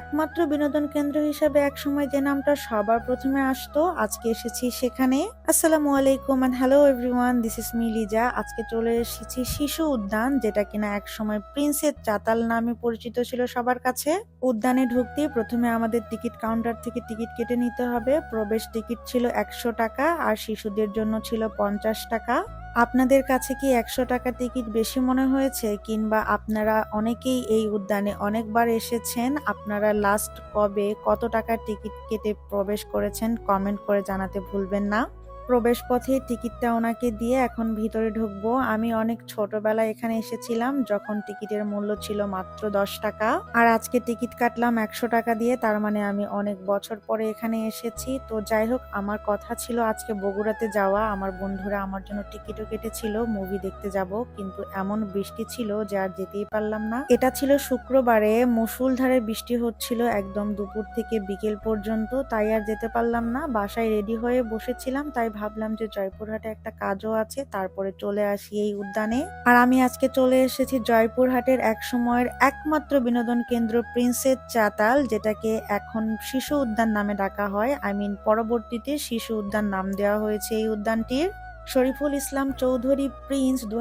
একমাত্র বিনোদন কেন্দ্র হিসাবে একসময় যে নামটা সবার প্রথমে আসতো, আজকে এসেছি সেখানে। আসসালামু আলাইকুম and hello everyone this is me Liza আজকে চলে এসেছি শিশু উদ্যান, যেটা কিনা একসময় প্রিন্সের চাতাল নামে পরিচিত ছিল সবার কাছে। উদ্যানে ঢুকতেই প্রথমে আমাদের টিকিট কাউন্টার থেকে টিকিট কেটে নিতে হবে। প্রবেশ টিকিট ছিল একশো টাকা, আর শিশুদের জন্য ছিল পঞ্চাশ টাকা। আপনাদের কাছে কি একশো টাকা টিকিট বেশি মনে হয়েছে? কিংবা আপনারা অনেকেই এই উদ্যানে অনেকবার এসেছেন, আপনারা লাস্ট কবে কত টাকার টিকিট কেটে প্রবেশ করেছেন কমেন্ট করে জানাতে ভুলবেন না। প্রবেশ পথে টিকিটটা ওনাকে দিয়ে এখন ভিতরে ঢুকবো। আমি অনেক ছোটবেলায় এখানে এসেছিলাম, যখন টিকিটের মূল্য ছিল মাত্র দশ টাকা। আর আজকে টিকিট কাটলাম একশো টাকা দিয়ে, তার মানে আমি অনেক বছর পরে এখানে এসেছি। তো যাই হোক, আমার কথা ছিল আজকে বগুড়াতে যাওয়া। আমার বন্ধুরা আমার জন্য টিকিটও কেটেছিল, মুভি দেখতে যাব। কিন্তু এমন বৃষ্টি ছিল যে আর যেতেই পারলাম না। এটা ছিল শুক্রবারে, মুসুলধারে বৃষ্টি হচ্ছিল একদম দুপুর থেকে বিকেল পর্যন্ত। তাই আর যেতে পারলাম না। বাসায় রেডি হয়ে বসেছিলাম, তাই ভাবলাম যে জয়পুরহাটে একটা কাজও আছে, তারপরে চলে আসি এই উদ্যানে। আর আমি আজকে চলে এসেছি জয়পুরহাটের এক সময়ের একমাত্র বিনোদন কেন্দ্র প্রিন্সেস চাতাল, যেটাকে এখন শিশু উদ্যান নামে ডাকা হয়। আই মিন পরবর্তীতে শিশু উদ্যান নাম দেওয়া হয়েছে এই উদ্যানটির। শরীফুল ইসলাম চৌধুরী প্রিন্স দু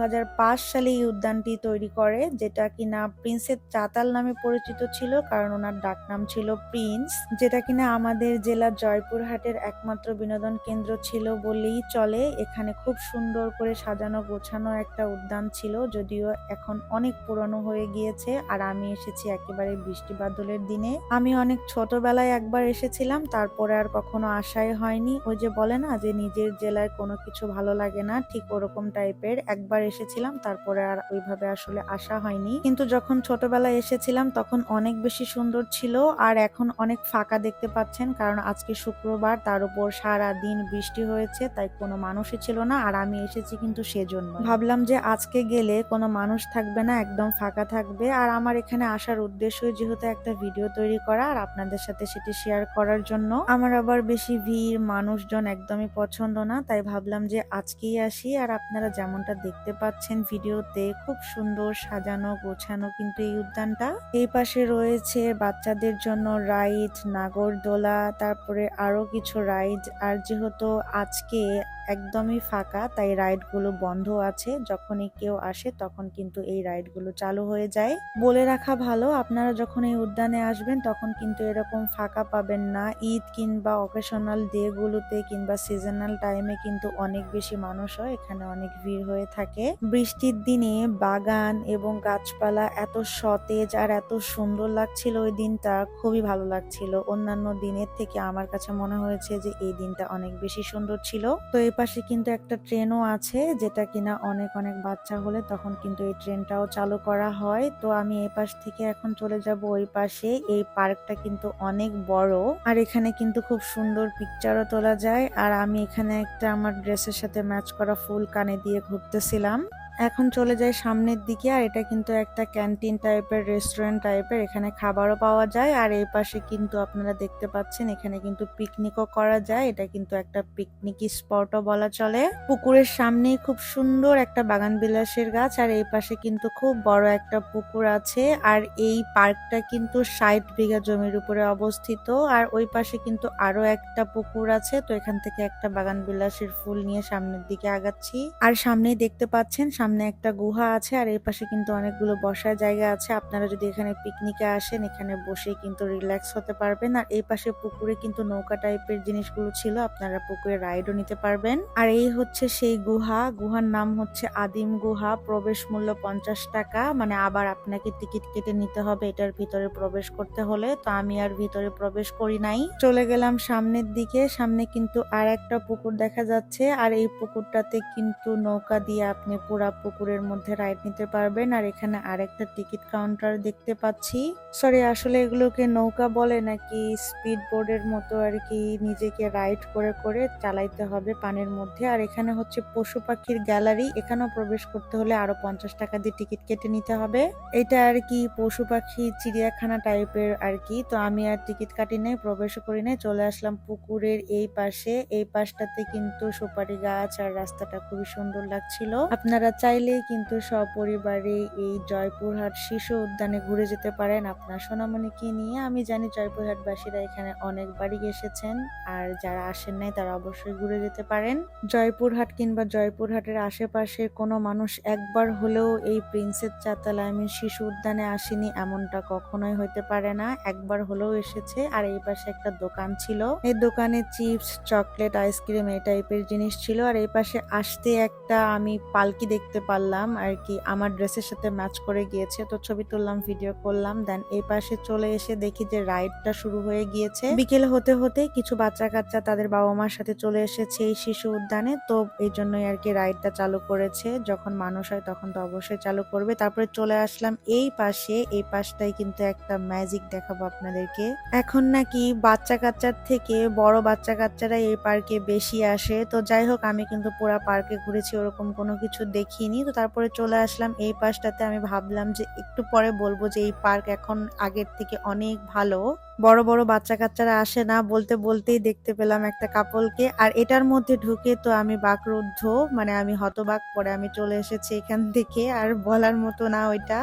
সালে এই উদ্যানটি তৈরি করে, যেটা কিনা প্রিন্সের চাতাল নামে পরিচিত ছিল, কারণ ওনার ডাকনাম ছিল প্রিন্স, যেটা কিনা আমাদের জেলা জয়পুরহাটের একমাত্র বিনোদন কেন্দ্র ছিল বলেই চলে। এখানে খুব সুন্দর করে সাজানো গোছানো একটা উদ্যান ছিল, যদিও এখন অনেক পুরনো হয়ে গিয়েছে, আর আমি এসেছি একেবারে বৃষ্টি বাদলের দিনে। আমি অনেক ছোটবেলায় একবার এসেছিলাম, তারপরে আর কখনো আশাই হয়নি। ওই যে বলে না যে নিজের জেলায় কোনো কিছু ভালো লাগে না, ঠিক ওরকম টাইপের। একবার এসেছিলাম, তারপরে আর ওইভাবে আসলে আসা হয়নি। কিন্তু যখন ছোটবেলায় এসেছিলাম, তখন অনেক বেশি সুন্দর ছিল আর এখন অনেক ফাঁকা দেখতে পাচ্ছেন, কারণ আজকে শুক্রবার, তার উপর সারা দিন বৃষ্টি হয়েছে, তাই কোনো মানুষই ছিল না আর আমি এসেছি কিন্তু সেজন্য। ভাবলাম যে আজকে গেলে কোনো মানুষ থাকবে না, একদম ফাঁকা থাকবে। আর আমার এখানে আসার উদ্দেশ্য যেহেতু একটা ভিডিও তৈরি করা, আর আপনাদের সাথে সেটি শেয়ার করার জন্য। আমার আবার বেশি ভিড়, মানুষজন একদমই পছন্দ না, তাই ভাবলাম যে আজকেই আসি আর আপনারা যেমনটা দেখতে পাচ্ছেন ভিডিওতে খুব সুন্দর সাজানো গোছানো কিন্তু এই উদ্যানটা। এই পাশে রয়েছে বাচ্চাদের জন্য রাইড, নাগরদোলা, তারপরে আরও কিছু রাইড। আর যেহেতু আজকে একদমই ফাঁকা, তাই রাইডগুলো বন্ধ আছে। যখনই কেউ আসে, তখন কিন্তু এই রাইডগুলো চালু হয়ে যায়। বলে রাখা ভালো, আপনারা যখন এই উদ্যানে আসবেন, তখন কিন্তু এরকম ফাঁকা পাবেন না। ঈদ কিংবা অকেশনাল ডে গুলোতে কিংবা সিজনাল টাইমে কিন্তু অনেক বেশি মানুষ হয়, এখানে অনেক ভিড় হয়ে থাকে। বৃষ্টির দিনে বাগান এবং গাছপালা এত সতেজ আর এত সুন্দর লাগছিল ওই দিনটা, খুবই ভালো লাগছিল। অন্যান্য দিনের থেকে আমার কাছে মনে হয়েছে যে, এই দিনটা অনেক বেশি সুন্দর ছিল। তো এই পাশে কিন্তু একটা ট্রেনও আছে, যেটা কিনা অনেক অনেক বাচ্চা হলে তখন কিন্তু এই ট্রেনটাও চালু করা হয়। তো আমি এই পাশ থেকে এখন চলে যাব ওই পাশে। এই পার্কটা কিন্তু অনেক বড় আর এখানে কিন্তু খুব সুন্দর পিকচারও তোলা যায়। আর আমি এখানে একটা আমার ড্রেসের সাথে ম্যাচ করা ফুল কানে দিয়ে ঘুরতেছিলাম। এখন চলে যাই সামনের দিকে, আর এটা কিন্তু একটা ক্যান্টিন টাইপের, রেস্টুরেন্ট টাইপের। এখানে খাবারও পাওয়া যায়, আর এই পাশে কিন্তু আপনারা দেখতে পাচ্ছেন, এখানে কিন্তু পিকনিকও করা যায়। এটা কিন্তু একটা পিকনিক স্পটও বলা চলে। পুকুরের সামনেই খুব সুন্দর একটা বাগান বিলাসের গাছ, আর এই পাশে কিন্তু খুব বড় একটা পুকুর আছে। আর এই পার্কটা কিন্তু ষাট বিঘা জমির উপরে অবস্থিত, আর ওই পাশে কিন্তু আরও একটা পুকুর আছে। তো এখান থেকে একটা বাগান বিলাসের ফুল নিয়ে সামনের দিকে আগাচ্ছি। আর সামনেই দেখতে পাচ্ছেন সামনে একটা গুহা আছে আর এই পাশে কিন্তু অনেকগুলো বসার জায়গা আছে। আপনারা যদি এখানে পিকনিকে আসেন, এখানে বসে কিন্তু রিল্যাক্স হতে পারবেন। আর এই পাশে পুকুরে কিন্তু নৌকা টাইপের জিনিসগুলো ছিল, আপনারা পুকুরে রাইডও নিতে পারবেন। আর এই হচ্ছে সেই গুহা। গুহার নাম হচ্ছে আদিম গুহা। প্রবেশ মূল্য পঞ্চাশ টাকা। মানে আবার আপনাকে টিকিট কেটে নিতে হবে এটার ভিতরে প্রবেশ করতে হলে। তো আমি আর ভিতরে প্রবেশ করি নাই। চলে গেলাম সামনের দিকে। সামনে কিন্তু আর একটা পুকুর দেখা যাচ্ছে। আর এই পুকুরটাতে কিন্তু নৌকা দিয়ে আপনি পুরা পুকুরের মধ্যে রাইড নিতে পারবেন। আর এখানে আরেকটা টিকিট কাউন্টার দেখতে পাচ্ছি। সরি আসলে এগুলোকে নৌকা বলে নাকি স্পিড বোর্ডের মতো আর কি নিজেকে রাইড করে করে চালাইতে হবে পানির মধ্যে। আর এখানে হচ্ছে পশু পাখির গ্যালারি এখানেও প্রবেশ করতে হলে আরও পঞ্চাশ টাকা দিয়ে টিকিট কেটে নিতে হবে। এটা আর কি পশু পাখি চিড়িয়াখানা টাইপের আর কি। তো আমি আর টিকিট কাটি নাই, প্রবেশ করি নাই। চলে আসলাম পুকুরের এই পাশে। এই পাশটাতে কিন্তু সুপারি গাছ আর রাস্তাটা খুবই সুন্দর লাগছিল। আপনারা চাইলেই কিন্তু সপরিবারে এই জয়পুরহাট শিশু উদ্যানে ঘুরে যেতে পারেন আপনার সোনামণিকে নিয়ে। আমি জানি জয়পুরহাটবাসীরা এখানে অনেকবারই এসেছেন আর যারা আসেন নাই তারা অবশ্যই ঘুরে যেতে পারেন। জয়পুরহাট কিংবা জয়পুরহাটের আশেপাশে কোনো মানুষ একবার হলেও এই প্রিন্সেস চাতাল আই মিন শিশু উদ্যানে আসেনি এমনটা কখনোই হতে পারে না। একবার হলেও এসেছে আর এই পাশে একটা দোকান ছিল। এই দোকানে চিপস, চকলেট, আইসক্রিম এই টাইপের জিনিস ছিল। আর এই পাশে আসতে একটা আমি পালকি দেখতে পারলাম আর কি। আমার ড্রেসের সাথে ম্যাচ করে গিয়েছে। তো ছবি তুললাম, ভিডিও করলাম দেন এই পাশে চলে এসে দেখি যে রাইডটা শুরু হয়ে গিয়েছে। বিকেল হতে হতে কিছু বাচ্চা কাচ্চা তাদের বাবা মার সাথে চলে এসেছে এই শিশু উদ্যানে। তো এই জন্যই আর কি রাইডটা চালু করেছে। যখন মানুষ হয় তখন তো অবশ্যই চালু করবে। তারপরে চলে আসলাম এই পাশে। এই পাশটাই কিন্তু একটা ম্যাজিক দেখাবো আপনাদেরকে। এখন নাকি বাচ্চা কাচ্চার থেকে বড় বাচ্চা কাচ্চারা এই পার্কে বেশি আসে। তো যাই হোক, আমি কিন্তু পুরা পার্কে ঘুরেছি, ওরকম কোনো কিছু দেখিনি। তো তারপরে চলে আসলাম এই পাশটাতে। আমি ভাবলাম যে একটু পরে বলব যে এই পার্ক এখন আগের থেকে অনেক ভালো। বড় বড় বাচ্চা কাচ্চারা আসে না বলতে বলতেই দেখতে পেলাম একটা কাপলকে আর এটার মধ্যে ঢুকে তো আমি বাকরুদ্ধ মানে আমি হতবাক, পরে আমি চলে এসেছি এখান থেকে। আর বলার মতো না ওইটা।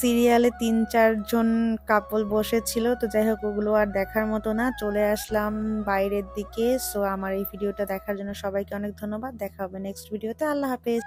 সিরিয়ালে তিন, চারজন কাপল বসেছিল, তো যাই হোক ওগুলো আর দেখার মতো না। চলে আসলাম বাইরের দিকে। সো আমার এই ভিডিওটা দেখার জন্য সবাইকে অনেক ধন্যবাদ। দেখা হবে নেক্সট ভিডিওতে আল্লাহ হাফেজ।